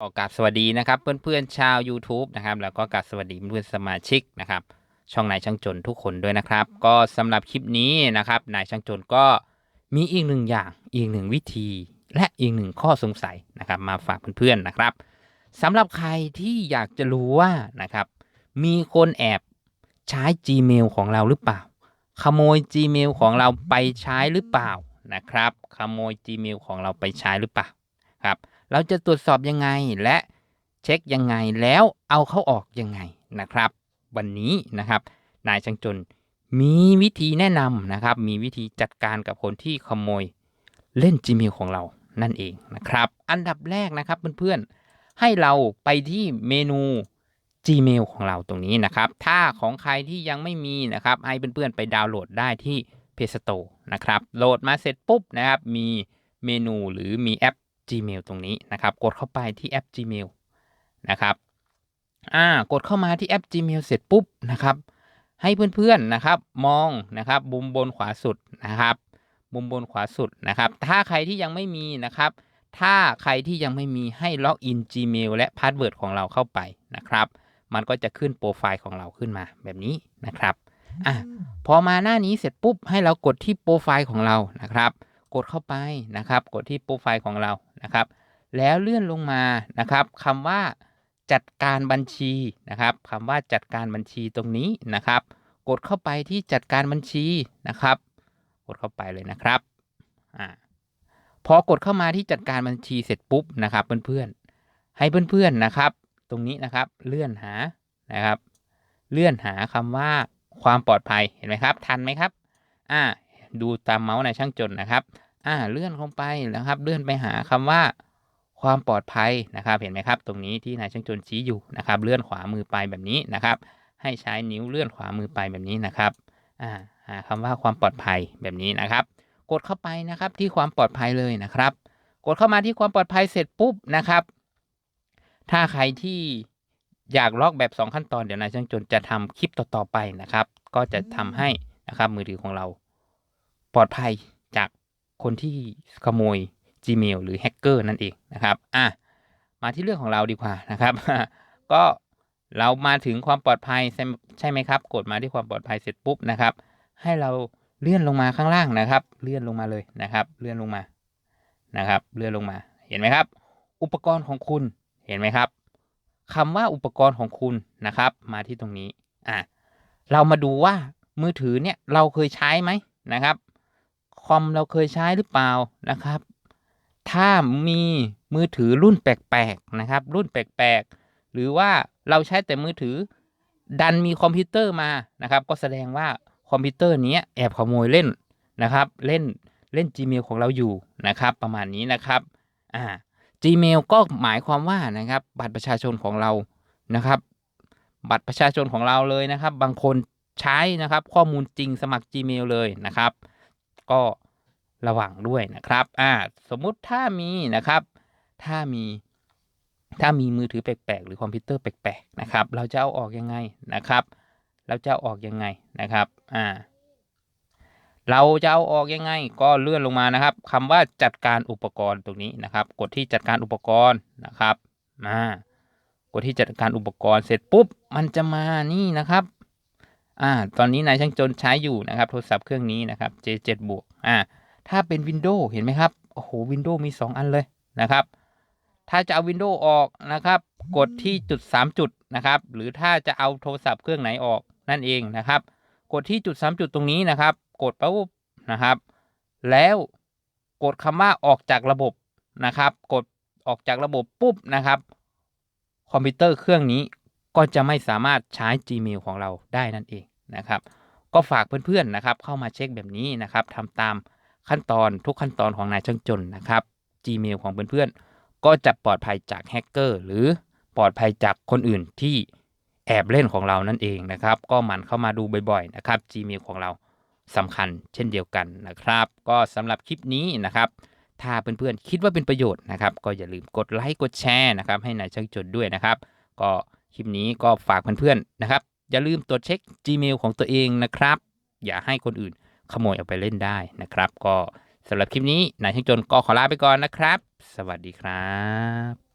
ก็กราบสวัสดีนะครับ เพื่อนๆชาว YouTube นะครับแล้วก็กาบสวัสดีเพื่อนสมาชิกนะครับ ช่องนายช่างจนทุกคนด้วยนะครับ ก็สำหรับคลิปนี้นะครับนายช่างจนก็มีอีกหนึ่งอย่างอีกหนึ่งวิธี และอีกหนึ่งข้อสงสัยนะครับ มาฝากเพื่อนๆนะครับสำหรับใครที่อยากจะรู้ว่านะครับมีคนแอบใช้ Gmail ของเราหรือเปล่า ขโมย Gmail ของเราไปใช้หรือเปล่านะครับ ขโมย Gmail ของเราไปใช้หรือเปล่าครับ เราจะตรวจสอบยังไงและเช็คยังไงแล้วเอาเขาออกยังไงนะครับ วันนี้นะครับ นายช่างจนมีวิธีแนะนำนะครับ มีวิธีจัดการกับคนที่ขโมยเล่น Gmail ของเรานั่นเองนะครับ อันดับแรกนะครับเพื่อนๆ ให้เราไปที่เมนู Gmail ของเราตรงนี้นะครับ ถ้าของใครที่ยังไม่มีนะครับ ให้เพื่อนๆ ไปดาวน์โหลดได้ที่ Play Store นะครับ โหลดมาเสร็จปุ๊บนะครับ มีเมนูหรือมีแอป Gmail ตรงนี้นะครับ กดเข้าไปที่แอป Gmail นะครับอ่ากดเข้ามาที่แอป Gmail เสร็จปุ๊บนะครับ ให้เพื่อนๆนะครับมองนะครับมุมบนขวาสุดนะครับ มุมบนขวาสุดนะครับ ถ้าใครที่ยังไม่มีนะครับ ถ้าใครที่ยังไม่มีให้ล็อกอิน Gmail และพาสเวิร์ดของเราเข้าไปนะครับ มันก็จะขึ้นโปรไฟล์ของเราขึ้นมาแบบนี้นะครับอะพอมาหน้านี้เสร็จปุ๊บให้เรากดที่โปรไฟล์ของเรานะครับ กดเข้าไปนะครับ กดที่โปรไฟล์ของเรา นะครับ แล้วเลื่อนลงมานะครับคำว่าจัดการบัญชีนะครับคำว่าจัดการบัญชีตรงนี้นะครับ กดเข้าไปที่จัดการบัญชีนะครับ กดเข้าไปเลยนะครับอพอกดเข้ามาที่จัดการบัญชีเสร็จปุ๊บนะครับ เพื่อนๆ ให้เพื่อนๆนะครับ ตรงนี้นะครับเลื่อนหานะครับ เลื่อนหาคำว่าความปลอดภัยเห็นไหมครับ ทันไหมครับ อ่า ดูตามเมาส์ในช่างจนนะครับ อ่าเลื่อนลงไปนะครับ เลื่อนไปหาคำว่าความปลอดภัยนะครับเห็นไหมครับ ตรงนี้ที่นายช่างจนชี้อยู่นะครับ เลื่อนขวามือไปแบบนี้นะครับ ให้ใช้นิ้วเลื่อนขวามือไปแบบนี้นะครับอ่าหาคำว่าความปลอดภัยแบบนี้นะครับ กดเข้าไปนะครับที่ความปลอดภัยเลยนะครับ กดเข้ามาที่ความปลอดภัยเสร็จปุ๊บนะครับ ถ้าใครที่อยากล็อกแบบ 2 ขั้นตอนเดี๋ยวนายช่างจนจะทำคลิปต่อๆไปนะครับ ก็จะทำให้นะครับมือถือของเราปลอดภัย คนที่ขโมย Gmail หรือแฮกเกอร์นั่นเองนะครับอะมาที่เรื่องของเราดีกว่านะครับ ก็เรามาถึงความปลอดภัยใช่ใช่ไหมครับ กดมาที่ความปลอดภัยเสร็จปุ๊บนะครับ ให้เราเลื่อนลงมาข้างล่างนะครับ เลื่อนลงมาเลยนะครับ เลื่อนลงมานะครับ เลื่อนลงมาเห็นไหมครับ อุปกรณ์ของคุณเห็นไหมครับคำว่าอุปกรณ์ของคุณนะครับ มาที่ตรงนี้อะเรามาดูว่ามือถือเนี่ยเราเคยใช้ไหมนะครับ คอมเราเคยใช้หรือเปล่านะครับ ถ้ามีมือถือรุ่นแปลกๆนะครับ รุ่นแปลกๆ หรือว่าเราใช้แต่มือถือ ดันมีคอมพิวเตอร์มานะครับ ก็แสดงว่าคอมพิวเตอร์นี้แอบขโมยเล่นนะครับ เล่นเล่น Gmail ของเราอยู่นะครับ ประมาณนี้นะครับอ่า Gmail ก็หมายความว่านะครับ บัตรประชาชนของเรานะครับ บัตรประชาชนของเราเลยนะครับ บางคนใช้นะครับ ข้อมูลจริงสมัคร Gmail เลยนะครับ ก็ระวังด้วยนะครับอ่าสมมุติถ้ามีนะครับ ถ้ามีถ้ามีมือถือแปลกๆ หรือคอมพิวเตอร์แปลกๆนะครับ เราจะเอาออกยังไงนะครับ เราจะเอาออกยังไงนะครับอ่าเราจะเอาออกยังไงก็เลื่อนลงมานะครับคำว่าจัดการอุปกรณ์ตรงนี้นะครับ กดที่จัดการอุปกรณ์นะครับมากดที่จัดการอุปกรณ์เสร็จปุ๊บ มันจะมานี่นะครับ อ่าตอนนี้นายช่างจนใช้อยู่นะครับโทรศัพท์เครื่องนี้นะครับ J7 บวกอ่าถ้าเป็น Windows เห็นไหมครับโอ้โห Windows มี 2 อันเลยนะครับ ถ้าจะเอา Windows ออกนะครับ กดที่จุด 3 จุดนะครับ หรือถ้าจะเอาโทรศัพท์เครื่องไหนออกนั่นเองนะครับ กดที่จุด 3 จุดตรงนี้นะครับ กดปุ๊บนะครับ แล้วกดคำว่าออกจากระบบนะครับ กดออกจากระบบปุ๊บนะครับ คอมพิวเตอร์เครื่องนี้ ก็จะไม่สามารถใช้ Gmail ของเราได้นั่นเองนะครับ ก็ฝากเพื่อนๆนะครับเข้ามาเช็คแบบนี้นะครับทำตามขั้นตอนทุกขั้นตอนของนายช่างจนนะครับ Gmail ของเพื่อนๆก็จะปลอดภัยจากแฮกเกอร์หรือปลอดภัยจากคนอื่นที่แอบเล่นของเรานั่นเองนะครับ ก็หมั่นเข้ามาดูบ่อยๆนะครับ Gmail ของเราสำคัญเช่นเดียวกันนะครับ ก็สำหรับคลิปนี้นะครับถ้าเพื่อนๆคิดว่าเป็นประโยชน์นะครับ ก็อย่าลืมกดไลค์กดแชร์นะครับ ให้นายช่างจดด้วยนะครับ ก็ คลิปนี้ก็ฝากเพื่อนๆนะครับ อย่าลืมตรวจเช็ค Gmail ของตัวเองนะครับ อย่าให้คนอื่นขโมยเอาไปเล่นได้นะครับ ก็สำหรับคลิปนี้นายช่างจนก็ขอลาไปก่อนนะครับ สวัสดีครับ